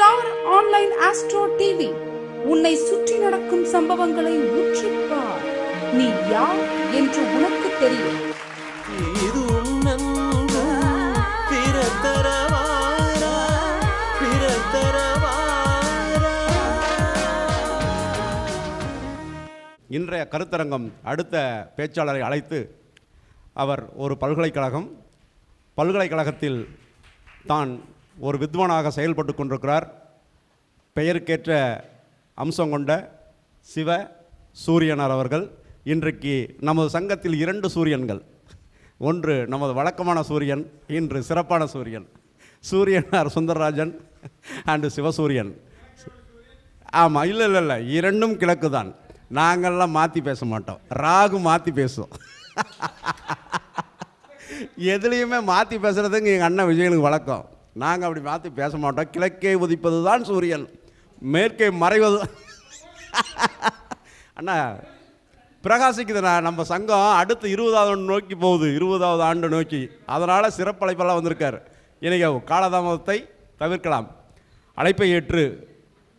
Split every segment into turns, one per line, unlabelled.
Star online astro TV. உன்னை சுற்றி நடக்கும் சம்பவங்களை உற்றுப்பார் நீ யார் என்று உனக்கு தெரியும்.
இது உன்னன்பு பிறத்தரவாரா பிறத்தரவாரா.
இன்றைய கருத்தரங்கம் அடுத்த பேச்சாளரை அழைத்து அவர் ஒரு பல்கலைக்கழகம் பல்கலைக்கழகத்தில் தான் ஒரு வித்வானாக செயல்பட்டு கொண்டிருக்கிறார். பெயருக்கேற்ற அம்சம் கொண்ட சிவ சூரியனார் அவர்கள். இன்றைக்கு நமது சங்கத்தில் இரண்டு சூரியன்கள். ஒன்று நமது வழக்கமான சூரியன் இன்று சிறப்பான சூரியன். சூரியனார் சுந்தரராஜன் அண்டு சிவசூரியன். ஆமாம் இல்லை இல்லை இல்லை இரண்டும் கிழக்கு தான் நாங்கள்லாம் மாற்றி பேச மாட்டோம். ராகு மாற்றி பேசும். எதுலேயுமே மாற்றி பேசுகிறதுங்க எங்கள் அண்ணன் விஜயனுக்கு வழக்கம். நாங்கள் அப்படி மாற்றி பேச மாட்டோம். கிழக்கே உதிப்பது தான் சூரியன். மேற்கே மறைவது. அண்ணா பிரகாசிக்குதுண்ணா நம்ம சங்கம் அடுத்து இருபதாவது ஆண்டு நோக்கி போகுது. இருபதாவது ஆண்டு நோக்கி. அதனால் சிறப்பழைப்பெல்லாம் வந்திருக்கார். இன்றைக்கி காலதாமதத்தை தவிர்க்கலாம். அழைப்பை ஏற்று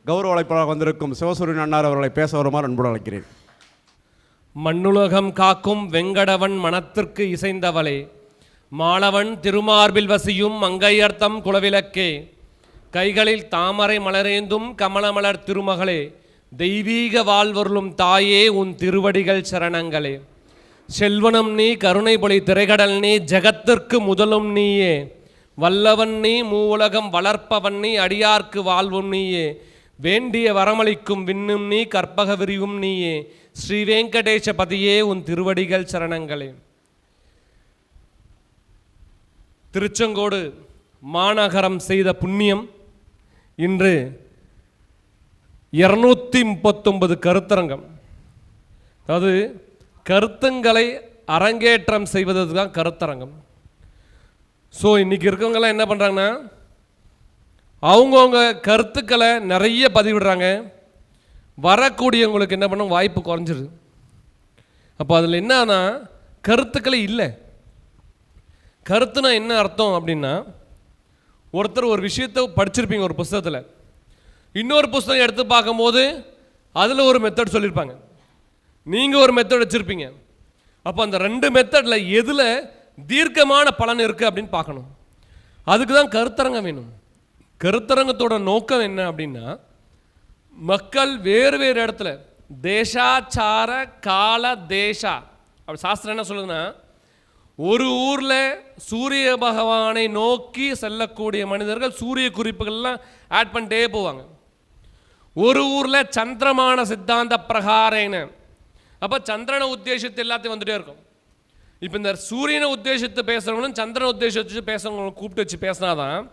கௌரவ அழைப்பாளர் வந்திருக்கும் சிவசூரியன் அண்ணார் அவர்களை பேச வருமாறு அன்புடன் அழைக்கிறேன்.
மண்ணுலகம் காக்கும் வெங்கடவன் மனத்திற்கு இசைந்தவளே. மாளவன் திருமார்பில் வசியும் மங்கையர்த்தம் குலவிளக்கே. கைகளில் தாமரை மலரேந்தும் கமலமலர் திருமகளே தெய்வீக வாழ்வருளும் தாயே உன் திருவடிகள் சரணங்களே. செல்வனம் நீ கருணை பொலி திரைகடல் நீ ஜெகத்திற்கு முதலும் நீயே. வல்லவன் நீ மூவுலகம் வளர்ப்பவன் நீ அடியார்க்கு வாழ்வும் நீயே. வேண்டிய வரமளிக்கும் விண்ணும் நீ கற்பக விரிவும் நீயே. ஸ்ரீ வெங்கடேசபதியே உன் திருவடிகள் சரணங்களே. திருச்செங்கோடு மாநகரம் செய்த புண்ணியம் இன்று இரநூத்தி முப்பத்தொன்பது கருத்தரங்கம். அதாவது கருத்துங்களை அரங்கேற்றம் செய்வது தான் கருத்தரங்கம். ஸோ இன்னைக்கு இருக்கவங்கெல்லாம் என்ன பண்ணுறாங்கன்னா அவங்கவுங்க கருத்துக்களை நிறைய பதிவிடுறாங்க. வரக்கூடியவங்களுக்கு என்ன பண்ணும் வாய்ப்பு குறைஞ்சிருது. அப்போ அதில் என்னன்னா கருத்துக்களே இல்லை. கருத்துனா என்ன அர்த்தம் அப்படின்னா ஒருத்தர் ஒரு விஷயத்தை படிச்சிருப்பீங்க ஒரு புஸ்தகத்தில். இன்னொரு புஸ்தகம் எடுத்து பார்க்கும்போது அதில் ஒரு மெத்தட் சொல்லியிருப்பாங்க நீங்கள் ஒரு மெத்தட் வச்சுருப்பீங்க. அப்போ அந்த ரெண்டு மெத்தடில் எதில் தீர்க்கமான பலன் இருக்குது அப்படின்னு பார்க்கணும். அதுக்கு தான் கருத்தரங்கம் வேணும். கருத்தரங்கத்தோட நோக்கம் என்ன அப்படின்னா மக்கள் வேறு வேறு இடத்துல தேசாச்சார கால தேசா. அப்படி சாஸ்திரம் என்ன சொல்லுதுன்னா ஒரு ஊரில் சூரிய பகவானை நோக்கி செல்லக்கூடிய மனிதர்கள் சூரிய குறிப்புகள்லாம் ஆட் பண்ணிட்டே போவாங்க. ஒரு ஊரில் சந்திரமான சித்தாந்த பிரகாரேன அப்போ சந்திரனை உத்தேசித்து எல்லாத்தையும் வந்துகிட்டே இருக்கும். இப்போ இந்த சூரியனை உத்தேசித்து பேசுகிறவங்களும் சந்திரனை உத்தேசித்து பேசுகிறவங்களும் கூப்பிட்டு வச்சு பேசினாதான்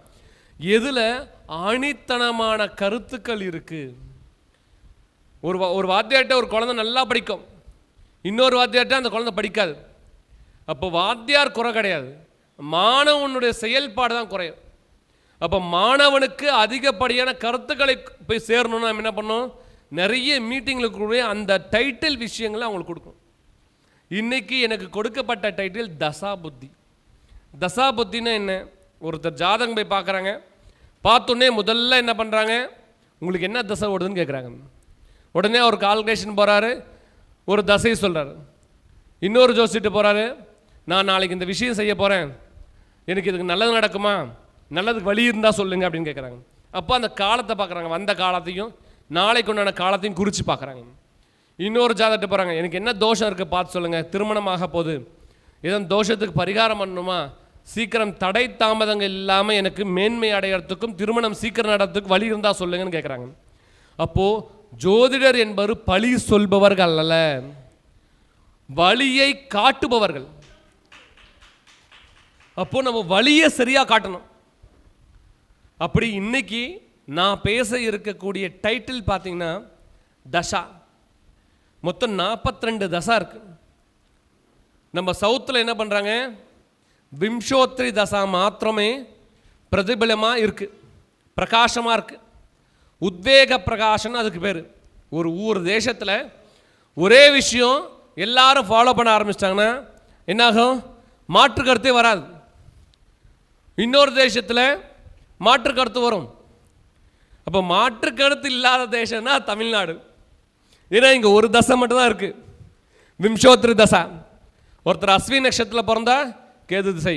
எதில் ஆணித்தனமான கருத்துக்கள் இருக்குது ஒரு வா- ஒரு வாத்தியார்ட்ட ஒரு குழந்தை நல்லா படிக்கும். இன்னொரு வாத்தியார்ட்ட அந்த குழந்தை படிக்காது. அப்போ வாத்தியார் குறை கிடையாது. மாணவனுடைய செயல்பாடு தான் குறையும். அப்போ மாணவனுக்கு அதிகப்படியான கருத்துக்களை போய் சேரணும்னா நம்ம என்ன பண்ணோம்? நிறைய மீட்டிங்கில் கூட அந்த டைட்டில் விஷயங்களை அவங்களுக்கு கொடுக்கும் இன்னைக்கு எனக்கு கொடுக்கப்பட்ட டைட்டில் தசா புத்தி. தசா புத்தின்னா என்ன? ஒருத்தர் ஜாதகம் போய் பார்க்குறாங்க. பார்த்தோன்னே முதல்ல என்ன பண்ணுறாங்க உங்களுக்கு என்ன தசை ஓடுதுன்னு கேட்குறாங்க உடனே அவர் கால்குலேஷன் போகிறாரு ஒரு தசை சொல்கிறாரு இன்னொரு ஜோசிட்டு போகிறாரு நான் நாளைக்கு இந்த விஷயம் செய்ய போகிறேன் எனக்கு இதுக்கு நல்லது நடக்குமா? நல்லதுக்கு வழி இருந்தால் சொல்லுங்க அப்படின்னு கேட்குறாங்க அப்போ அந்த காலத்தை பார்க்குறாங்க வந்த காலத்தையும் நாளைக்கு உண்டான காலத்தையும் குறித்து பார்க்குறாங்க இன்னொரு ஜாதகத்தை போகிறாங்க எனக்கு என்ன தோஷம் இருக்குது பார்த்து சொல்லுங்கள் திருமணமாக போகுது. ஏதோ தோஷத்துக்கு பரிகாரம் பண்ணணுமா? சீக்கிரம் தடை தாமதங்கள் இல்லாமல் எனக்கு மேன்மை அடையறதுக்கும் திருமணம் சீக்கிரம் நடத்துக்கு வழி இருந்தால் சொல்லுங்கன்னு கேட்குறாங்க அப்போது ஜோதிடர் என்பவர் பழி சொல்பவர்கள் அல்ல. வழியை காட்டுபவர்கள். அப்போ நம்ம வழியை சரியாக காட்டணும். அப்படி இன்னைக்கு நான் பேச இருக்கக்கூடிய டைட்டில் பார்த்தீங்கன்னா தசா. மொத்தம் 42 தசா இருக்கு. நம்ம சவுத்தில் என்ன பண்ணுறாங்க விம்சோத்ரி தசா மாத்திரமே பிரதிபலமாக இருக்கு. பிரகாசமாக இருக்குது உத்வேக பிரகாசம்னு அதுக்கு பேர். ஒரு ஊர் தேசத்தில் ஒரே விஷயம் எல்லாரும் ஃபாலோ பண்ண ஆரம்பிச்சிட்டாங்கன்னா என்னாகும்? மாற்று கருத்தே வராது. இன்னொரு தேசத்தில் மாற்று கருத்து வரும். அப்போ மாற்று கருத்து இல்லாத தேசம்னா தமிழ்நாடு. ஏன்னா இங்கே ஒரு தசை மட்டும்தான் இருக்குது விம்சோத்ரி தசா. ஒருத்தர் அஸ்வி நட்சத்திரத்தில் பிறந்தா கேது திசை.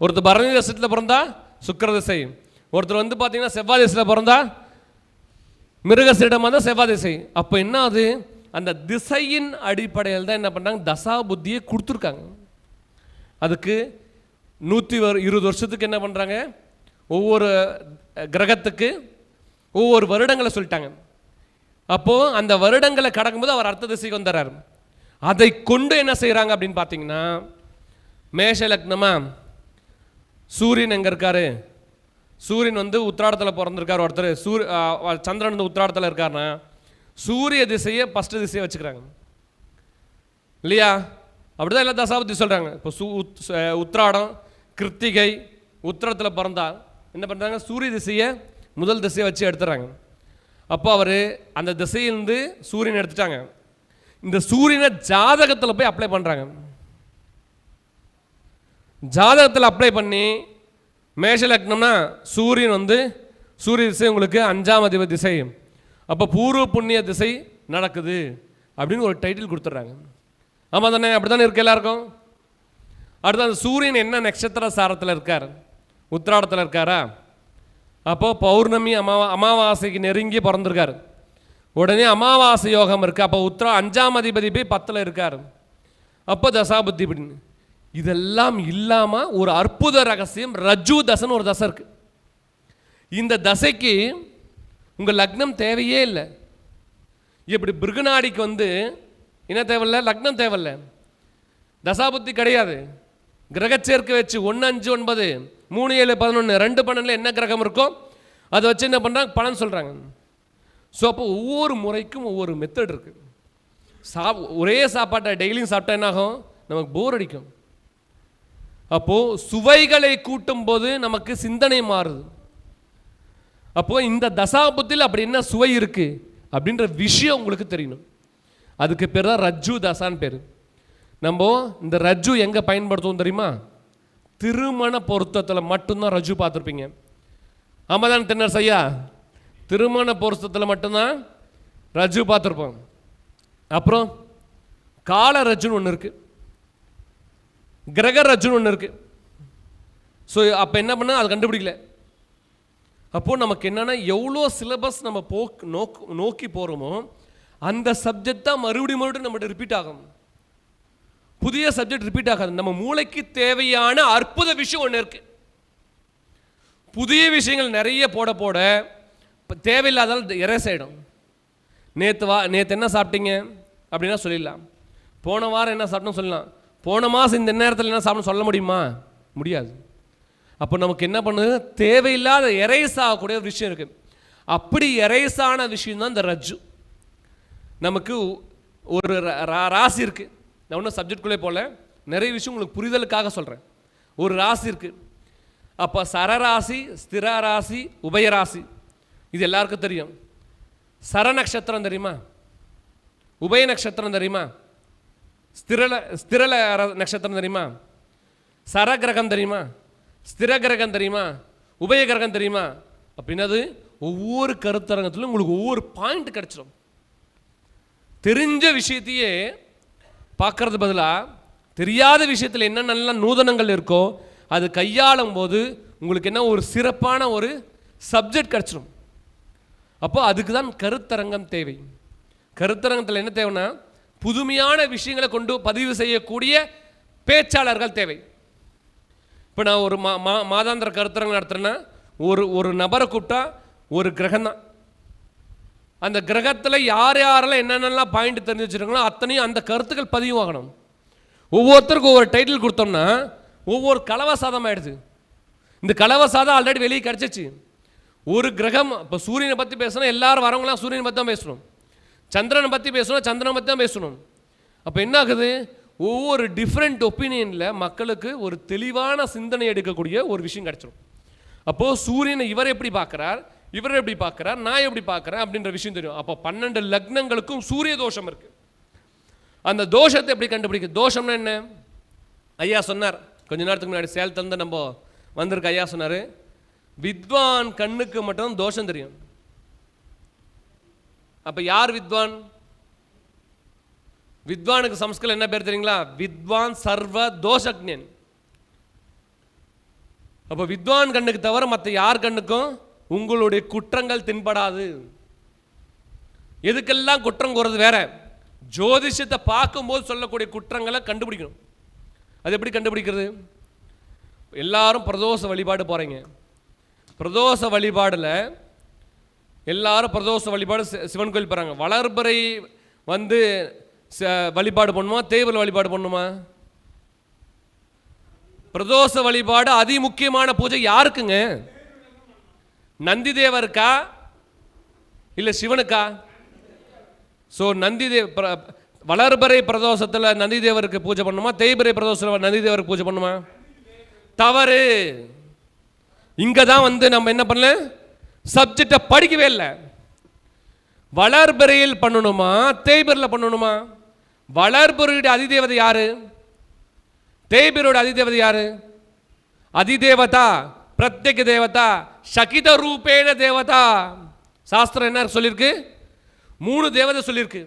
ஒருத்தர் பரணி நட்சத்திரத்தில் பிறந்தா சுக்கிர திசை. ஒருத்தர் வந்து பார்த்தீங்கன்னா செவ்வாய் திசையில் பிறந்தா மிருகசீடமாக தான் செவ்வாய் திசை. அப்போ என்ன அது அந்த திசையின் அடிப்படையில் தான் என்ன பண்ணுறாங்க தசா புத்தியை கொடுத்துருக்காங்க. அதுக்கு நூற்றி இருபது வருஷத்துக்கு என்ன பண்ணுறாங்க ஒவ்வொரு கிரகத்துக்கு ஒவ்வொரு வருடங்களை சொல்லிட்டாங்க. அப்போது அந்த வருடங்களை கடக்கும்போது அவர் அர்த்த திசைக்கு வந்துடுறார். அதை கொண்டு என்ன செய்கிறாங்க அப்படின்னு பார்த்தீங்கன்னா மேஷ லக்னமா சூரியன் எங்கே இருக்காரு? சூரியன் வந்து உத்திராடத்தில் பிறந்திருக்கார் ஒருத்தர். சூரிய சந்திரன் வந்து உத்திராடத்தில் இருக்காருன்னா சூரிய திசையை ஃபஸ்ட்டு திசையை வச்சுக்கிறாங்க. இல்லையா? அப்படிதான் எல்லா தசாபதி சொல்கிறாங்க இப்போ சூ உத்- உத்திராடம் கிருத்திகை உத்திரத்தில் பிறந்தால் என்ன பண்ணுறாங்க சூரிய திசையை முதல் திசையை வச்சு எடுத்துறாங்க. அப்போ அவர் அந்த திசையிலிருந்து சூரியன் எடுத்துட்டாங்க. இந்த சூரியனை ஜாதகத்தில் போய் அப்ளை பண்ணுறாங்க ஜாதகத்தில் அப்ளை பண்ணி மேஷ லக்னம்னா சூரியன் வந்து சூரிய திசை உங்களுக்கு அஞ்சாம் அதிபதி திசை. அப்போ பூர்வ புண்ணிய திசை நடக்குது அப்படின்னு ஒரு டைட்டில் கொடுத்துட்றாங்க. ஆமாம் தானே? அப்படி தானே இருக்கு எல்லாருக்கும்? அடுத்து அந்த சூரியன் என்ன நட்சத்திர சாரத்தில் இருக்கார்? உத்திராடத்தில் இருக்காரா? அப்போது பௌர்ணமி அமாவா அமாவாசைக்கு நெருங்கி பிறந்திருக்கார். உடனே அமாவாசை யோகம் இருக்குது அப்போ உத்திரா அஞ்சாம் அதிபதி போய் பத்தில் இருக்கார். அப்போ தசாபுத்தி இப்படின்னு. இதெல்லாம் இல்லாமல் ஒரு அற்புத ரகசியம் ரஜு தசைன்னு ஒரு தசை இருக்குது இந்த தசைக்கு உங்கள் லக்னம் தேவையே இல்லை. இப்படி பிருகநாடிக்கு வந்து என்ன தேவையில்ல? லக்னம் தேவையில்லை. தசாபுத்தி கிடையாது. கிரகச்சேர்க்கை வச்சு ஒன்று அஞ்சு ஒன்பது மூணு ஏழு பதினொன்று ரெண்டு பன்னெண்டில் என்ன கிரகம் இருக்கோ அதை வச்சு என்ன பண்ணுறாங்க பலன் சொல்கிறாங்க ஸோ அப்போ ஒவ்வொரு முறைக்கும் ஒவ்வொரு மெத்தட் இருக்குது சாப் ஒரே சாப்பாட்டை டெய்லியும் சாப்பிட்டா என்னாகும் நமக்கு போர் அடிக்கும். அப்போது சுவைகளை கூட்டும் போது நமக்கு சிந்தனை மாறுது. அப்போது இந்த தசாபத்தில் அப்படி என்ன சுவை இருக்குது அப்படின்ற விஷயம் உங்களுக்கு தெரியணும். அதுக்கு பேர் தான் ரஜ்ஜு தசான்னு பேர். நம்ம இந்த ரஜ்ஜு எங்கே பயன்படுத்துவோம் தெரியுமா? திருமண பொருத்தத்தில் மட்டும்தான் ரஜ்ஜு பார்த்துருப்பீங்க. ஆமாம் தான் தென்னர் ஐயா? திருமண பொருத்தத்தில் மட்டும்தான் ரஜ்ஜு பார்த்துருப்போம். அப்புறம் கால ரஜ்ஜுன்னு ஒன்று இருக்குது கிரக ரஜ்ஜுன்னு ஒன்று இருக்குது ஸோ அப்போ என்ன பண்ண? அது கண்டுபிடிக்கல. அப்போது நமக்கு என்னென்னா எவ்வளோ சிலபஸ் நம்ம போக் நோக் நோக்கி போகிறோமோ அந்த சப்ஜெக்ட் தான் மறுபடியும் மறுபடியும் நம்மகிட்ட ரிப்பீட் ஆகும். புதிய சப்ஜெக்ட் ரிப்பீட் ஆகாது. நம்ம மூளைக்கு தேவையான அற்புத விஷயம் ஒன்று இருக்குது புதிய விஷயங்கள் நிறைய போட போட இப்போ தேவையில்லாதால் எரேஸ் ஆகிடும் நேற்று வா நேற்று என்ன சாப்பிட்டீங்க? அப்படின்னா சொல்லிடலாம். போன வாரம் என்ன சாப்பிட்டோம் சொல்லலாம். போன மாதம் இந்த நேரத்தில் என்ன சாப்பிடணும் சொல்ல முடியுமா? முடியாது. அப்போ நமக்கு என்ன பண்ணுது? தேவையில்லாத எரேஸ் ஆகக்கூடிய ஒரு விஷயம் இருக்குது அப்படி எரேஸான ஆன விஷயம் தான் இந்த ரஜ்ஜு. நமக்கு ஒரு ரா- ராசி இருக்குது நான் ஒன்றும் சப்ஜெக்ட்குள்ளே போகல. நிறைய விஷயம் உங்களுக்கு புரிதலுக்காக சொல்கிறேன் ஒரு ராசி இருக்குது அப்போ சரராசி ஸ்திர ராசி உபயராசி. இது எல்லாருக்கும் தெரியும். சர நட்சத்திரம் தெரியுமா? உபய நட்சத்திரம் தெரியுமா? ஸ்திரல ஸ்திரல நட்சத்திரம் தெரியுமா? சர கிரகம் தெரியுமா? ஸ்திர கிரகம் தெரியுமா? உபய கிரகம் தெரியுமா? அப்படின்னது ஒவ்வொரு கருத்தரங்கத்திலும் உங்களுக்கு ஒவ்வொரு பாயிண்ட் கிடச்சிடும் தெரிஞ்ச விஷயத்தையே பார்க்கறது பதிலாக தெரியாத விஷயத்தில் என்ன நல்ல நூதனங்கள் இருக்கோ அது கையாளும் போது உங்களுக்கு என்ன ஒரு சிறப்பான ஒரு சப்ஜெக்ட் கிடச்சிடும் அப்போ அதுக்கு தான் கருத்தரங்கம் தேவை. கருத்தரங்கத்தில் என்ன தேவைன்னா புதுமையான விஷயங்களை கொண்டு பதிவு செய்யக்கூடிய பேச்சாளர்கள் தேவை. இப்போ நான் ஒரு மா மா மாதாந்திர கருத்தரங்கம் நடத்துகிறேன்னா ஒரு ஒரு நபரை கூப்பிட்டா ஒரு கிரகம் தான் அந்த கிரகத்தில் யார் யாரெல்லாம் என்னென்னலாம் பாயிண்ட் தெரிஞ்சு வச்சுருக்காங்களோ அத்தனையும் அந்த கருத்துக்கள் பதிவாகணும் ஒவ்வொருத்தருக்கும் ஒவ்வொரு டைட்டில் கொடுத்தோம்னா ஒவ்வொரு கலவசாதம் ஆயிடுது. இந்த கலவசாதம் ஆல்ரெடி வெளியே கிடச்சிச்சு. ஒரு கிரகம் இப்போ சூரியனை பற்றி பேசணும் எல்லாரும் வரவங்களாம் சூரியனை பற்றி தான் பேசணும். சந்திரனை பற்றி பேசணும் சந்திரனை பற்றி தான் பேசணும். அப்போ என்ன ஆகுது? ஒவ்வொரு டிஃப்ரெண்ட் ஒப்பீனியனில் மக்களுக்கு ஒரு தெளிவான சிந்தனை எடுக்கக்கூடிய ஒரு விஷயம் கிடச்சிரும். அப்போது சூரியனை இவர் எப்படி பார்க்குறார்? இவர் எப்படி பார்க்குறார்? நான் எப்படி பார்க்குறேன் அப்படின்ற விஷயம் தெரியும். அப்போ பன்னெண்டு லக்னங்களுக்கும் சூரிய தோஷம் இருக்குது அந்த தோஷத்தை எப்படி கண்டுபிடிக்க தோஷம்னா என்ன? ஐயா சொன்னார் கொஞ்ச நேரத்துக்கு முன்னாடி சேல் தந்து நம்ம வந்திருக்க ஐயா சொன்னார் வித்வான் கண்ணுக்கு மட்டும் தோஷம் தெரியும். அப்போ யார் வித்வான்? வித்வானுக்கு சம்ஸ்கிருதம் என்ன பேர் தெரியுங்களா? வித்வான் சர்வ தோஷக்ஞன். அப்போ வித்வான் கண்ணுக்கு தவிர மற்ற யார் கண்ணுக்கும் உங்களுடைய குற்றங்கள் தென்படாது. எதுக்கெல்லாம் குற்றம் கூறது வேற? ஜோதிஷத்தை பார்க்கும்போது சொல்லக்கூடிய குற்றங்களை கண்டுபிடிக்கணும். அது எப்படி கண்டுபிடிக்கிறது? எல்லாரும் பிரதோஷ வழிபாடு போகிறீங்க பிரதோஷ வழிபாடில் எல்லாரும் பிரதோஷ வழிபாடு சிவன் கோயில் போகிறாங்க வளர்பறை வந்து ச- வழிபாடு பண்ணுமா? தேவல் வழிபாடு பண்ணுமா? பிரதோஷ வழிபாடு அதி முக்கியமான பூஜை யாருக்குங்க? நந்திதேவருக்கா? இல்லை சிவனுக்கா? ஸோ நந்திதேவ் பிர- வளர்பறை பிரதோஷத்தில் நந்திதேவருக்கு பூஜை பண்ணுமா? தேய்பிறை பிரதோஷத்தில் நந்தி தேவருக்கு பூஜை பண்ணுமா? தவறு. இங்கே தான் வந்து நம்ம என்ன பண்ணல? சப்ஜெக்டை படிக்கவே இல்லை. வளர்பிறையில் பண்ணணுமா? தேய்பிறையில் பண்ணணுமா? வளர்பிறையுடைய அதிதேவதை யாரு? தேய்பிரோட அதிதேவதை யாரு? அதிதேவதா. பிரத்யேக தேவதா சகித ரூபேன தேவதா. சாஸ்திரம் என்ன சொல்லியிருக்கு மூணு தேவதை சொல்லியிருக்கு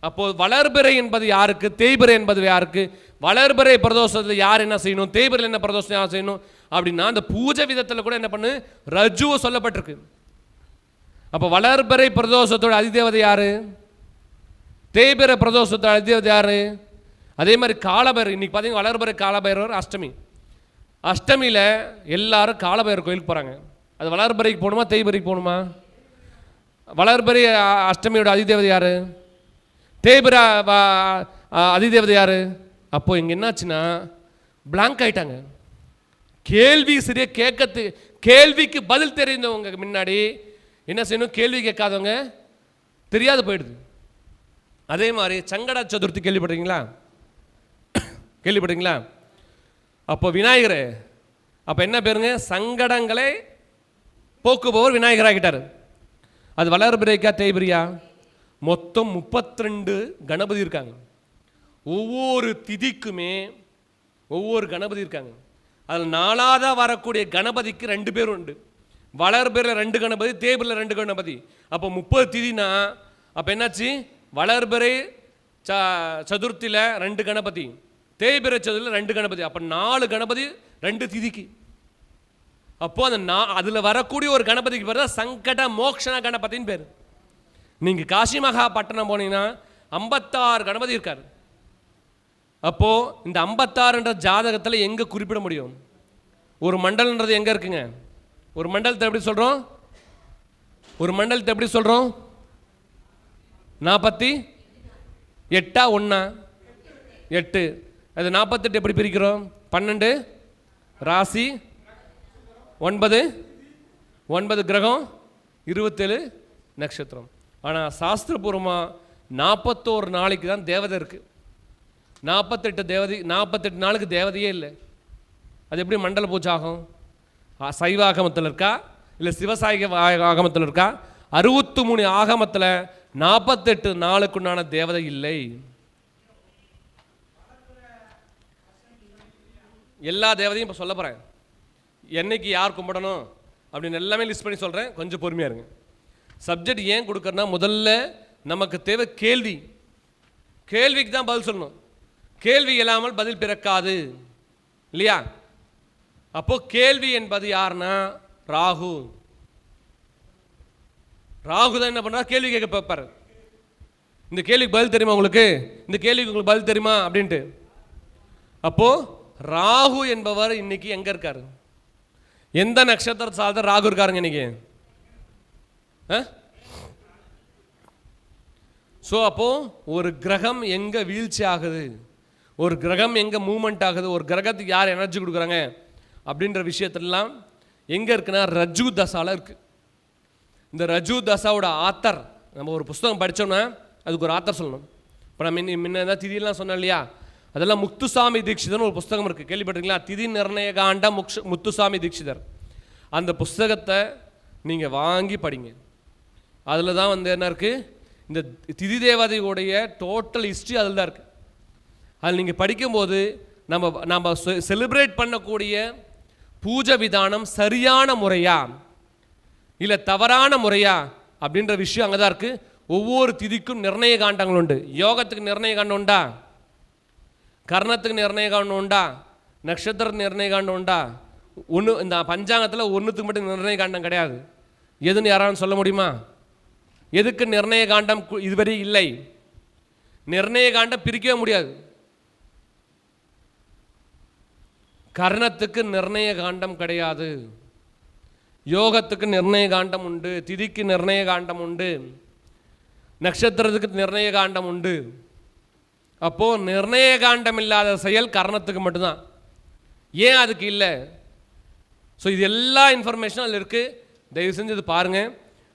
அப்போது வளர்பிறை என்பது யாருக்கு? தேய்பிறை என்பது யாருக்கு? வளர்பிறை பிரதோஷத்தில் யார் என்ன செய்யணும்? தேய்பிறையில் என்ன பிரதோஷம் யார் செய்யணும்? அப்படின்னா அந்த பூஜை விதத்தில் கூட என்ன பண்ணு? ரஜுவை சொல்லப்பட்டிருக்கு. அப்போ வளர்பிறை பிரதோஷத்தோட அதிதேவதை யார்? தேய்பிறை பிரதோஷத்தோட அதிதேவதை யார்? அதே மாதிரி காலபைரவர். இன்னைக்கு பார்த்தீங்கன்னா வளர்பிறை காலபைரவர் அஷ்டமி. அஷ்டமியில் எல்லாரும் காலபைரவர் கோயிலுக்கு போகிறாங்க அது வளர்பறைக்கு போகணுமா தேய்பறைக்கு போகணுமா? வளர்பறை அஷ்டமியோட அதிதேவதை யார்? தேய்பரா அதிதேவதை யார்? அப்போது இங்கே என்னாச்சுன்னா பிளாங்க் ஆயிட்டாங்க. கேள்வி சரியாக கேட்கறது கேள்விக்கு பதில் தெரிந்தவங்க முன்னாடி என்ன செய்யணும்? கேள்வி கேட்காதவங்க தெரியாது போயிடுது. அதே மாதிரி சங்கடா சதுர்த்தி கேள்விப்படுறீங்களா? கேள்விப்படுறீங்களா? அப்போ விநாயகர் அப்போ என்ன பேருங்க? சங்கடங்களை போக்குபவர் விநாயகராகிட்டார். அது அது வளர்பிறைக்கா தேய்பிரியா மொத்தம் 32 கணபதி இருக்காங்க. ஒவ்வொரு திதிக்குமே ஒவ்வொரு கணபதி இருக்காங்க. அதில் நாலாவதாக வரக்கூடிய கணபதிக்கு ரெண்டு பேர் உண்டு. வளர்பிறையில் ரெண்டு கணபதி தேபிரில் ரெண்டு கணபதி. அப்போ முப்பது திதினா அப்போ என்னாச்சு? வளர்பிறை ச சதுர்த்தியில் ரெண்டு கணபதி. தேய்பிறை சதுர்த்தியில் ரெண்டு கணபதி அப்போ நாலு கணபதி ரெண்டு திதிக்கு. அப்போது அந்த நா அதில் வரக்கூடிய ஒரு கணபதிக்கு பேர் தான் சங்கட மோக்ஷண கணபதின்னு பேர். நீங்கள் காசி மகா பட்டணம் போனீங்கன்னா ஐம்பத்தாறு கணபதி இருக்கார். அப்போது இந்த ஐம்பத்தாறுன்ற ஜாதகத்தில் எங்கே குறிப்பிட முடியும்? ஒரு மண்டலன்றது எங்கே இருக்குங்க? ஒரு மண்டலத்தை எப்படி சொல்கிறோம் ஒரு மண்டலத்தை எப்படி சொல்கிறோம் நாற்பத்தி எட்டா ஒன்றா எட்டு. அது நாற்பத்தெட்டு எப்படி பிரிக்கிறோம்? பன்னெண்டு. ராசி. ஒன்பது. ஒன்பது கிரகம். இருபத்தேழு நட்சத்திரம். ஆனால் சாஸ்திரபூர்வமாக நாற்பத்தோரு நாளைக்கு தான் தேவதை இருக்குது நாற்பத்தெட்டு தேவதை நாற்பத்தெட்டு நாளுக்கு தேவதையே இல்லை. அது எப்படி மண்டல பூஜை ஆகும்? சைவ ஆகமத்தில் இருக்கா? இல்லை சிவசாயிக ஆகமத்தில் இருக்கா? அறுபத்து மூணு ஆகமத்தில் நாற்பத்தெட்டு நாளுக்குண்டான தேவதை இல்லை. எல்லா தேவதையும் இப்போ சொல்ல போகிறேன் என்னைக்கு யார் கும்பிடணும் அப்படின்னு எல்லாமே லிஸ்ட் பண்ணி சொல்கிறேன் கொஞ்சம் பொறுமையாக இருங்க. சப்ஜெக்ட் ஏன் கொடுக்குறேன்னா முதல்ல நமக்கு தேவை கேள்வி. கேள்விக்கு தான் பதில் சொல்லணும். கேள்வி இல்லாமல் பதில் பிறக்காது. இல்லையா? அப்போது கேள்வி என்பது யாருன்னா ராகு. ராகு தான் என்ன பண்றா? கேள்வி கேட்க பார்ப்பார். இந்த கேள்விக்கு பதில் தெரியுமா உங்களுக்கு? இந்த கேள்விக்கு உங்களுக்கு பதில் தெரியுமா? அப்படின்ட்டு. அப்போது ராகு என்பவர் இன்னைக்கு எங்க இருக்காரு? எந்த நட்சத்திர சார்ந்த ராகு இருக்காருங்க இன்னைக்கு? ஸோ அப்போ ஒரு கிரகம் எங்க வீழ்ச்சி ஆகுது? ஒரு கிரகம் எங்க மூவ்மெண்ட் ஆகுது? ஒரு கிரகத்துக்கு யார் எனர்ஜி கொடுக்குறாங்க? அப்படின்ற விஷயத்திலாம் எங்க இருக்குன்னா ரஜு தசால இருக்கு. இந்த ரஜு தசாவோட ஆத்தர் நம்ம ஒரு புஸ்தகம் படித்தோம்னா அதுக்கு ஒரு ஆத்தர் சொல்லணும். இப்போ நம்ம முன்ன முன்ன ஏதாவது திதியெல்லாம் சொன்னோம் இல்லையா? அதெல்லாம் முத்துசாமி தீட்சிதர்னு ஒரு புஸ்தகம் இருக்குது கேள்விப்பட்டிருக்கீங்களா? திதி நிர்ணய காண்ட முக்ஷ முத்துசாமி தீட்சிதர். அந்த புஸ்தகத்தை நீங்கள் வாங்கி படிங்க. அதில் தான் வந்து என்ன இருக்குது இந்த திதி தேவதையுடைய டோட்டல் ஹிஸ்ட்ரி அதில் தான் இருக்குது அதில் நீங்கள் படிக்கும்போது நம்ம நம்ம செலிப்ரேட் பண்ணக்கூடிய பூஜை விதானம் சரியான முறையா? இல்லை தவறான முறையா? அப்படின்ற விஷயம் அங்கே தான் இருக்குது ஒவ்வொரு திதிக்கும் நிர்ணய காண்டங்கள் உண்டு. யோகத்துக்கு நிர்ணய காண்டம் உண்டா? கர்ணத்துக்கு நிர்ணய காண்டம் உண்டா? நட்சத்திர நிர்ணய காண்டம் உண்டா? ஒன்று இந்த பஞ்சாங்கத்தில் ஒன்றுத்துக்கு மட்டும் நிர்ணய காண்டம் கிடையாது. எதுன்னு யாராலும் சொல்ல முடியுமா? எதுக்கு நிர்ணய காண்டம் இதுவரை இல்லை? நிர்ணய காண்டம் பிரிக்கவே முடியாது. கர்ணத்துக்கு நிர்ணய காண்டம் கிடையாது. யோகத்துக்கு நிர்ணய காண்டம் உண்டு. திதிக்கு நிர்ணய காண்டம் உண்டு. நட்சத்திரத்துக்கு நிர்ணய காண்டம் உண்டு. அப்போது நிர்ணய காண்டம் இல்லாத செயல் கரணத்துக்கு மட்டும்தான். ஏன் அதுக்கு இல்லை? ஸோ இது எல்லா இன்ஃபர்மேஷனும் அதில் இருக்குது தயவு செஞ்சு இது பாருங்கள்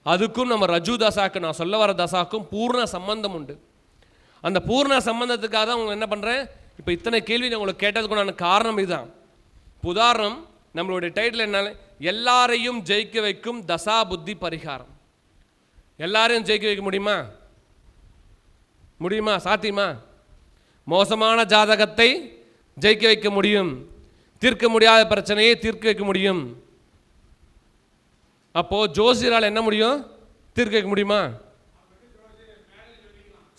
அதுக்கும் நம்ம ரஜு தசாக்கு நான் சொல்ல வர தசாக்கும் பூர்ண சம்பந்தம் உண்டு. அந்த பூர்ண சம்பந்தத்துக்காக தான் அவங்க என்ன பண்ணுறேன் இப்போ இத்தனை கேள்வி நான் உங்களுக்கு கேட்டதுக்குண்டான காரணம் இதுதான். உதாரணம் நம்மளுடைய டைட்டில் என்ன எல்லாரையும் ஜெயிக்க வைக்கும் தசா புத்தி பரிகாரம். எல்லாரையும் ஜெயிக்க வைக்க முடியுமா? முடியுமா? சாத்தியமா? மோசமான ஜாதகத்தை ஜெயிக்க வைக்க முடியும். தீர்க்க முடியாத பிரச்சனையை தீர்க்க வைக்க முடியும். அப்போ ஜோசியரால் என்ன முடியும்? தீர்க்க வைக்க முடியுமா?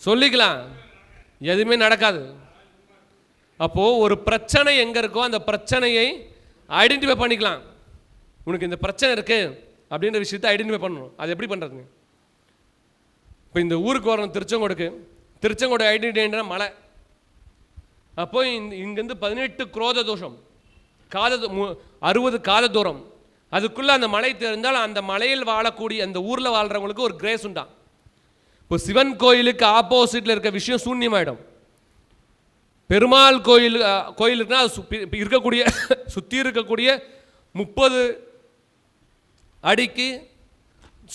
சொல்லிக்கலாம். எதுவுமே நடக்காது. அப்போ ஒரு பிரச்சனை எங்க இருக்கோ அந்த பிரச்சனையை ஐடென்டிஃபை பண்ணிக்கலாம். உனக்கு இந்த பிரச்சனை இருக்கு அப்படின்ற விஷயத்தை ஐடென்டிஃபை பண்ணணும். அது எப்படி பண்றதுங்க? இப்போ இந்த ஊருக்கு வரணும் திருச்செங்கோடுக்கு. திருச்செங்கோடு ஐடென்டிஃபைன்ற மலை. அப்போ இங்கேருந்து பதினெட்டு குரோத தோஷம் காத மு- அறுபது காத தூரம் அதுக்குள்ளே அந்த மலை தெரிந்தால் அந்த மலையில் வாழக்கூடிய அந்த ஊரில் வாழ்கிறவங்களுக்கு ஒரு கிரேஸ் உண்டாம் இப்போ சிவன் கோயிலுக்கு ஆப்போசிட்டில் இருக்க விஷயம் சூன்யமாயிடும். பெருமாள் கோயில் அஹ், கோயில் இருக்குன்னா அது இருக்கக்கூடிய சுற்றி இருக்கக்கூடிய முப்பது அடிக்கு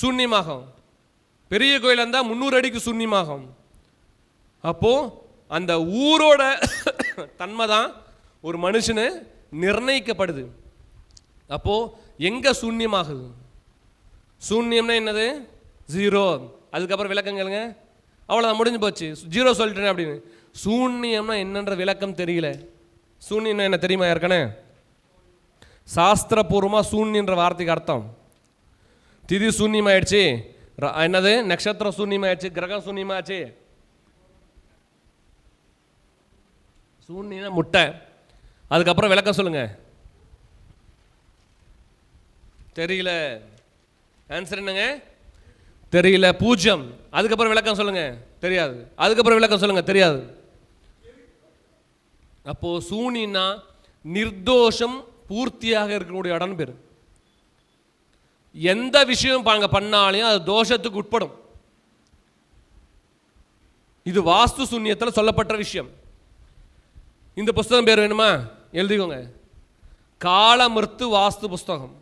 சூன்யமாகும். பெரிய கோயிலாக இருந்தால் முந்நூறு அடிக்கு சூன்யமாகும். அப்போது அந்த ஊரோட தன்மை தான் ஒரு மனுஷனு நிர்ணயிக்கப்படுது. அப்போது எங்கே சூன்யமாகுது? சூன்யம்னா என்னது? ஜீரோ அதுக்கப்புறம் விளக்கம் கேளுங்க. அவ்வளோதான் முடிஞ்சு போச்சு. ஜீரோ சொல்லிட்டேன் அப்படின்னு. சூன்யம்னா என்னன்ற விளக்கம் தெரியல. சூன்யம்னா என்ன தெரியுமா ஏற்கனவே? சாஸ்திரபூர்வமாக சூன்யன்ற வார்த்தைக்கு அர்த்தம். திதி சூன்யமாயிடுச்சு. என்னது? நட்சத்திரம் சூன்யமாயிடுச்சு கிரகம் சூன்யமாச்சு. சூன்யம்னா முட்டை. அதுக்கப்புறம் விளக்கம் சொல்லுங்க. தெரியல. ஆன்சர் என்னங்க? தெரியல. பூஜ்யம் அதுக்கப்புறம் விளக்கம் சொல்லுங்க. தெரியாது. அதுக்கப்புறம் விளக்கம் சொல்லுங்க. தெரியாது. அப்போ சூனின்னா நிர்தோஷம் பூர்த்தியாக இருக்கக்கூடிய இடம் பேர். எந்த விஷயம் அங்க பண்ணாலையும் அது தோஷத்துக்கு உட்படும். இது வாஸ்து சூன்யத்தில் சொல்லப்பட்ட விஷயம். இந்த புஸ்தகம் பேர் வேணுமா? எழுதிக்கோங்க. கால மிருத்து வாஸ்து புஸ்தகம்.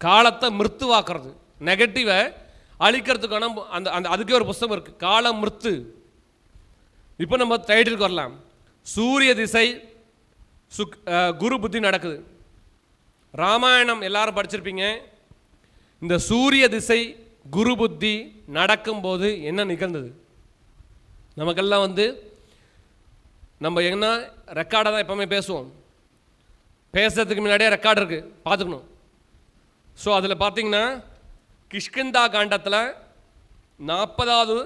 காலத்தை மிருத்துவாக்குறது. நெகட்டிவை அழிக்கிறதுக்கான அந்த அந்த அதுக்கே ஒரு புஸ்தகம் இருக்குது கால மிருத்து இப்போ நம்ம டைட்டிலுக்கு வரலாம். சூரிய திசை சுக் குரு புத்தி நடக்குது. ராமாயணம் எல்லாரும் படிச்சிருப்பீங்க. இந்த சூரிய திசை குரு புத்தி நடக்கும்போது என்ன நிகழ்ந்தது? நமக்கெல்லாம் வந்து நம்ம என்ன ரெக்கார்டாக தான் எப்போவுமே பேசுவோம். பேசுறதுக்கு முன்னாடியே ரெக்கார்டு இருக்குது பார்த்துக்கணும். ஸோ அதில் பார்த்தீங்கன்னா கிஷ்கிந்தா காண்டத்தில் நாற்பதாவது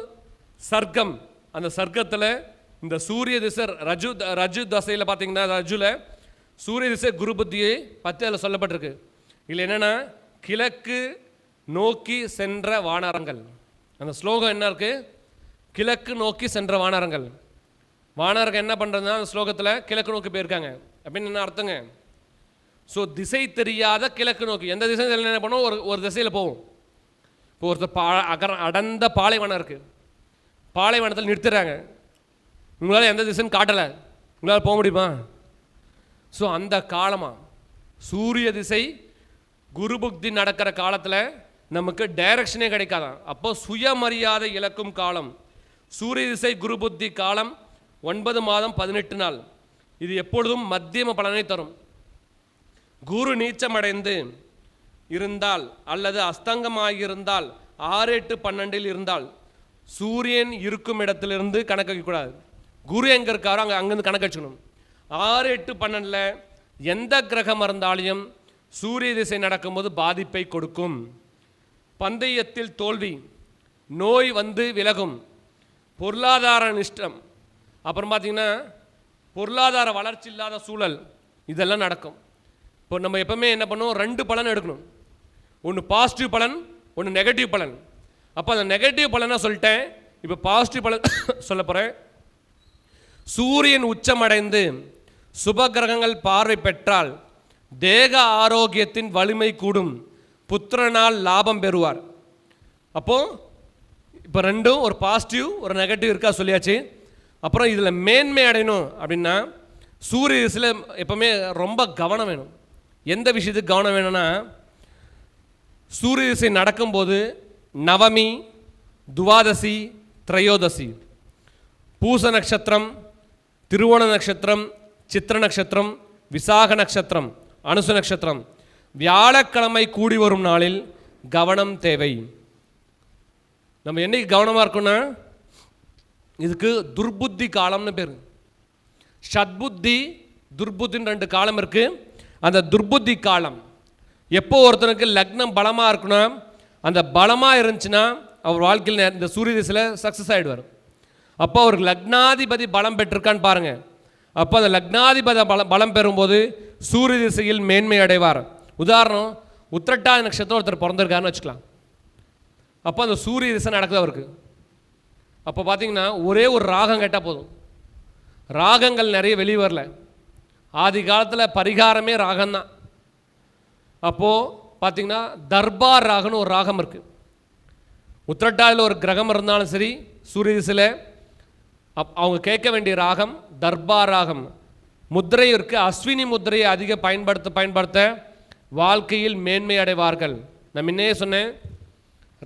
சர்க்கம். அந்த சர்க்கத்தில் இந்த சூரிய திசை ரஜு ரஜு தசையில் பார்த்தீங்கன்னா ரஜுவில் சூரிய திசை குரு புத்தியை பற்றி அதில் சொல்லப்பட்டிருக்கு. இதில் என்னென்னா கிழக்கு நோக்கி சென்ற வானரங்கள். அந்த ஸ்லோகம் என்ன இருக்குது கிழக்கு நோக்கி சென்ற வானரங்கள். வானர்கள் என்ன பண்ணுறதுனா அந்த ஸ்லோகத்தில் கிழக்கு நோக்கி போயிருக்காங்க. அப்படின்னு என்ன அர்த்தங்க? ஸோ திசை தெரியாத கிழக்கு நோக்கி. எந்த திசை என்ன பண்ணுவோம் ஒரு ஒரு திசையில் போவோம் இப்போ ஒருத்தர் பா அகர அடர்ந்த பாலைவனம் இருக்குது பாலைவனத்தில் நிறுத்துறாங்க உங்களால் எந்த திசைன்னு காட்டலை. உங்களால் போக முடியுமா? ஸோ அந்த காலமாக சூரிய திசை குரு புக்தி நடக்கிற காலத்தில் நமக்கு டைரக்ஷனே கிடைக்காதான். அப்போ சுயமரியாதை இழக்கும் காலம். சூரிய திசை குரு புத்தி காலம் ஒன்பது மாதம் பதினெட்டு நாள். இது எப்பொழுதும் மத்தியம பலனை தரும். குரு நீச்சமடைந்து இருந்தால் அல்லது அஸ்தங்கமாகியிருந்தால் ஆறு எட்டு பன்னெண்டில் இருந்தால் சூரியன் இருக்கும் இடத்திலிருந்து கணக்கு வைக்கக்கூடாது குரு எங்கே இருக்காரோ அங்கே அங்கேருந்து கணக்கு வச்சுக்கணும். ஆறு எட்டு பன்னெண்டில் எந்த கிரகம் இருந்தாலும் சூரிய திசை நடக்கும்போது பாதிப்பை கொடுக்கும். பந்தயத்தில் தோல்வி நோய் வந்து விலகும். பொருளாதார நிஷ்டம் அப்புறம் பார்த்தீங்கன்னா பொருளாதார வளர்ச்சி இல்லாத சூழல் இதெல்லாம் நடக்கும். இப்போ நம்ம எப்பவுமே என்ன பண்ணுவோம்? ரெண்டு பலன் எடுக்கணும். ஒன்று பாசிட்டிவ் பலன் ஒன்று நெகட்டிவ் பலன். அப்போ அந்த நெகட்டிவ் பலனாக சொல்லிட்டேன். இப்போ பாசிட்டிவ் பலன் சொல்ல போகிறேன் சூரியன் உச்சமடைந்து சுபகிரகங்கள் பார்வை பெற்றால் தேக ஆரோக்கியத்தின் வலிமை கூடும். புத்திரனால் லாபம் பெறுவார். அப்போ இப்போ ரெண்டும் ஒரு பாசிட்டிவ் ஒரு நெகட்டிவ் இருக்கா சொல்லியாச்சு? அப்புறம் இதில் மேன்மை அடையணும் அப்படின்னா சூரிய திசையில் எப்போவுமே ரொம்ப கவனம் வேணும். எந்த விஷயத்துக்கு கவனம் வேணும்னா சூரிய திசை நடக்கும்போது நவமி துவாதசி திரையோதசி. பூச நட்சத்திரம் திருவோண நட்சத்திரம் சித்திர நட்சத்திரம் விசாக நட்சத்திரம் அனுச நட்சத்திரம். வியாழக்கிழமை கூடி வரும் நாளில் கவனம் தேவை. நம்ம என்னைக்கு கவனமாக இருக்கோன்னா இதுக்கு துர்புத்தி காலம்னு பேர். சத்புத்தி துர்புத்தின்னு ரெண்டு காலம் இருக்குது அந்த துர்புத்தி காலம் எப்போ ஒருத்தனுக்கு லக்னம் பலமாக இருக்கணும் அந்த பலமாக இருந்துச்சுன்னா அவர் வாழ்க்கையில் இந்த சூரிய திசையில் சக்ஸஸ் ஆகிடுவார் அப்போ அவருக்கு லக்னாதிபதி பலம் பெற்றிருக்கான்னு பாருங்கள் அப்போ அந்த லக்னாதிபதி பலம் பலம் பெறும்போது சூரிய திசையில் மேன்மை அடைவார். உதாரணம் உத்திரட்டாதி நட்சத்திரம் ஒருத்தர் பிறந்திருக்காருன்னு வச்சுக்கலாம். அப்போ அந்த சூரிய திசை நடக்குது அவருக்கு. அப்போ பார்த்தீங்கன்னா ஒரே ஒரு ராகம் கேட்டால் போதும். ராகங்கள் நிறைய வெளியே வரல. ஆதி காலத்தில் பரிகாரமே ராகம்தான். அப்போது பார்த்தீங்கன்னா தர்பார் ராகம்னு ஒரு ராகம் இருக்குது உத்திரட்டாயில் ஒரு கிரகம் இருந்தாலும் சரி சூரிய திசையில் அப் அவங்க கேட்க வேண்டிய ராகம் தர்பார் ராகம். முத்திரை இருக்கு. அஸ்வினி முத்திரையை அதிக பயன்படுத்த பயன்படுத்த வாழ்க்கையில் மேன்மை அடைவார்கள். நான் முன்னே சொன்னேன்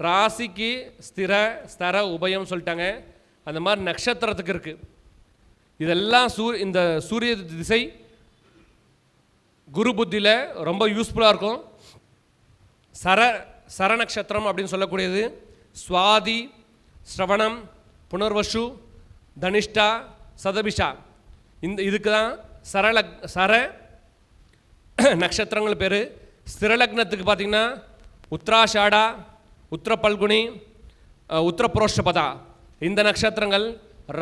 ராசிக்கு ஸ்திர ஸ்தர உபயம் சொல்லிட்டாங்க. அந்த மாதிரி நட்சத்திரத்துக்கு இருக்குது இதெல்லாம் சூ இந்த சூரிய திசை குரு புத்தியில் ரொம்ப யூஸ்ஃபுல்லாக இருக்கும். சர சர நட்சத்திரம் அப்படின்னு சொல்லக்கூடியது. சுவாதி ஸ்ரவணம் புனர்வசு தனிஷ்டா சதபிஷா. இந்த இதுக்கு தான் சரலக் சர நட்சத்திரங்கள் பேர். ஸ்திரலக்னத்துக்கு பார்த்தீங்கன்னா உத்ராஷாடா உத்திர பல்குனி உத்திரபுரோஷபதா இந்த நட்சத்திரங்கள்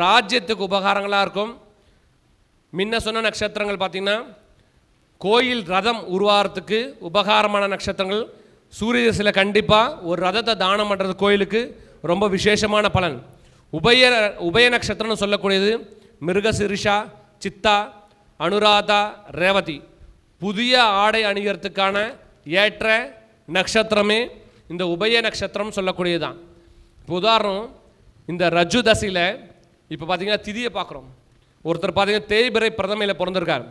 ராஜ்யத்துக்கு உபகாரங்களாக இருக்கும். முன்ன சொன்ன நட்சத்திரங்கள் பார்த்திங்கன்னா கோயில் ரதம் உருவாகிறதுக்கு உபகாரமான நட்சத்திரங்கள். சூரிய திசையில் கண்டிப்பாக ஒரு ரதத்தை தானம் பண்ணுறது கோயிலுக்கு ரொம்ப விசேஷமான பலன். உபய உபய நட்சத்திரம்னு சொல்லக்கூடியது மிருகசிரிஷா சித்தா அனுராதா ரேவதி. புதிய ஆடை அணிகிறதுக்கான ஏற்ற நட்சத்திரமே இந்த உபய நட்சத்திரம் சொல்லக்கூடியதுதான். இப்போ உதாரணம் இந்த ரஜு தசையில் இப்போ பார்த்தீங்கன்னா திதியை பார்க்குறோம் ஒருத்தர் பார்த்தீங்கன்னா தேய்பிறை பிரதமையில் பிறந்திருக்கார்.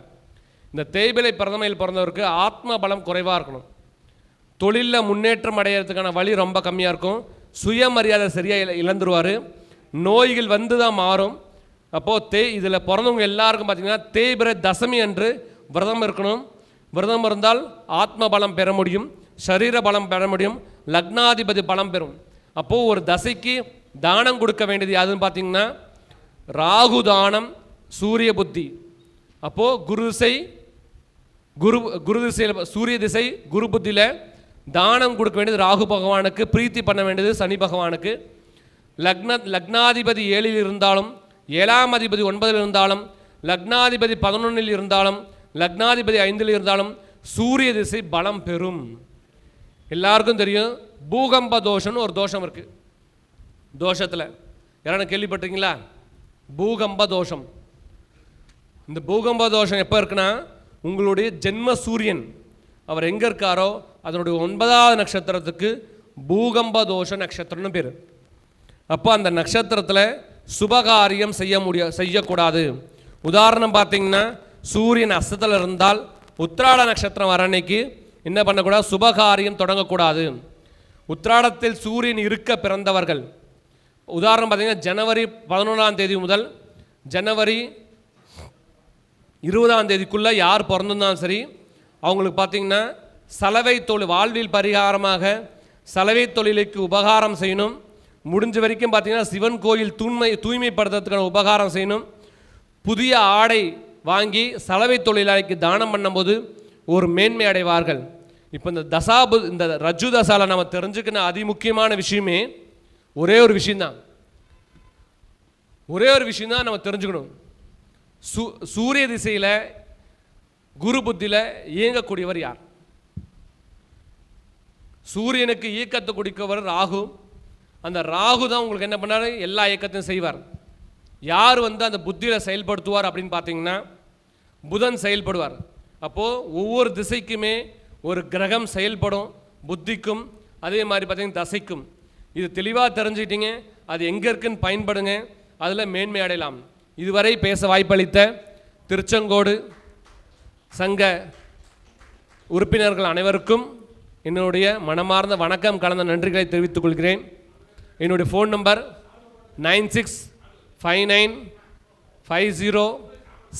இந்த தேய்பிரை பிரதமையில் பிறந்தவருக்கு ஆத்ம பலம் குறைவாக இருக்கணும். தொழிலில் முன்னேற்றம் அடையிறதுக்கான வழி ரொம்ப கம்மியாக இருக்கும். சுயமரியாதை சரியாக இழந்துருவார். நோய்கள் வந்து தான் மாறும். அப்போது தே இதில் பிறந்தவங்க எல்லாருக்கும் பார்த்தீங்கன்னா தேய்பிரை தசமி அன்று விரதம் இருக்கணும். விரதம் இருந்தால் ஆத்ம பலம் பெற முடியும். சரீர பலம் பெற முடியும். லக்னாதிபதி பலம் பெறும். அப்போது ஒரு தசைக்கு தானம் கொடுக்க வேண்டியது யாதுன்னு பார்த்தீங்கன்னா ராகு தானம் சூரிய புத்தி. அப்போது குரு திசை குரு குரு திசையில் சூரிய திசை குரு புத்தியில் தானம் கொடுக்க வேண்டியது ராகு பகவானுக்கு பிரீத்தி பண்ண வேண்டியது சனி பகவானுக்கு. லக்ன லக்னாதிபதி ஏழில் இருந்தாலும் ஏழாம் அதிபதி ஒன்பதில் இருந்தாலும் லக்னாதிபதி பதினொன்றில் இருந்தாலும் லக்னாதிபதி ஐந்தில் இருந்தாலும் சூரிய திசை பலம் பெறும். எல்லாருக்கும் தெரியும் பூகம்ப தோஷம்னு ஒரு தோஷம் இருக்குது தோஷத்தில் யாரான கேள்விப்பட்டிருக்கீங்களா? பூகம்ப தோஷம். இந்த பூகம்ப தோஷம் எப்போ இருக்குன்னா உங்களுடைய ஜென்ம சூரியன் அவர் எங்கே இருக்காரோ அதனுடைய ஒன்பதாவது நட்சத்திரத்துக்கு பூகம்ப தோஷ நட்சத்திரம்னு பேர். அப்போ அந்த நட்சத்திரத்தில் சுபகாரியம் செய்ய முடிய செய்யக்கூடாது. உதாரணம் பார்த்தீங்கன்னா சூரியன் அஸ்தத்தில் இருந்தால் உத்திராட நட்சத்திரம் வர அன்னைக்கு என்ன பண்ணக்கூடாது? சுபகாரியம் தொடங்கக்கூடாது. உத்திராடத்தில் சூரியன் இருக்க பிறந்தவர்கள். உதாரணம் பார்த்திங்கன்னா ஜனவரி பதினொன்றாம் தேதி முதல் ஜனவரி இருபதாம் தேதிக்குள்ளே யார் பிறந்திருந்தாலும் சரி அவங்களுக்கு பார்த்திங்கன்னா சலவை தொழில் வாழ்வில் பரிகாரமாக சலவை தொழிலுக்கு உபகாரம் செய்யணும். முடிஞ்ச வரைக்கும் பார்த்தீங்கன்னா சிவன் கோயில் தூய்மை தூய்மைப்படுத்துறதுக்கான உபகாரம் செய்யணும். புதிய ஆடை வாங்கி சலவை தொழிலாளிக்கு தானம் பண்ணும்போது ஒரு மேன்மை அடைவார்கள். இப்போ இந்த தசாபு இந்த ரஜு தசாவில் நம்ம தெரிஞ்சுக்கின அதிமுக்கியமான விஷயமே ஒரே ஒரு விஷயந்தான் ஒரே ஒரு விஷயந்தான் நம்ம தெரிஞ்சுக்கணும். சூ சூரிய திசையில் குரு புத்தியில் இயங்கக்கூடியவர் யார்? சூரியனுக்கு இயக்கத்தை கொடுக்கவர் ராகு. அந்த ராகு தான் உங்களுக்கு என்ன பண்ணார்? எல்லா இயக்கத்தையும் செய்வார். யார் வந்து அந்த புத்தியில் செயல்படுத்துவார் அப்படின்னு பார்த்தீங்கன்னா புதன் செயல்படுவார். அப்போது ஒவ்வொரு திசைக்குமே ஒரு கிரகம் செயல்படும் புத்திக்கும் அதே மாதிரி பார்த்திங்கன்னா தசைக்கும். இது தெளிவாக தெரிஞ்சுக்கிட்டீங்க அது எங்கே இருக்குன்னு பயன்படுங்க அதில் மேன்மை அடையலாம். இதுவரை பேச வாய்ப்பளித்த திருச்செங்கோடு சங்க உறுப்பினர்கள் அனைவருக்கும் என்னுடைய மனமார்ந்த வணக்கம் கலந்த நன்றிகளை தெரிவித்துக் கொள்கிறேன். என்னுடைய phone number nine six five nine five zero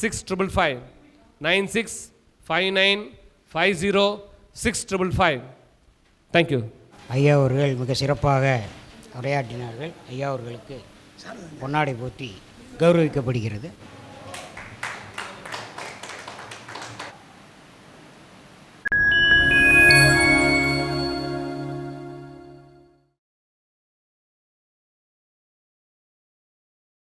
six triple five. Nine six five nine five zero six triple five thank you
ஐயா அவர்கள் மிக சிறப்பாக உரையாற்றினார்கள். ஐயா அவர்களுக்கு பொன்னாடை போற்றி கௌரவிக்கப்படுகிறது.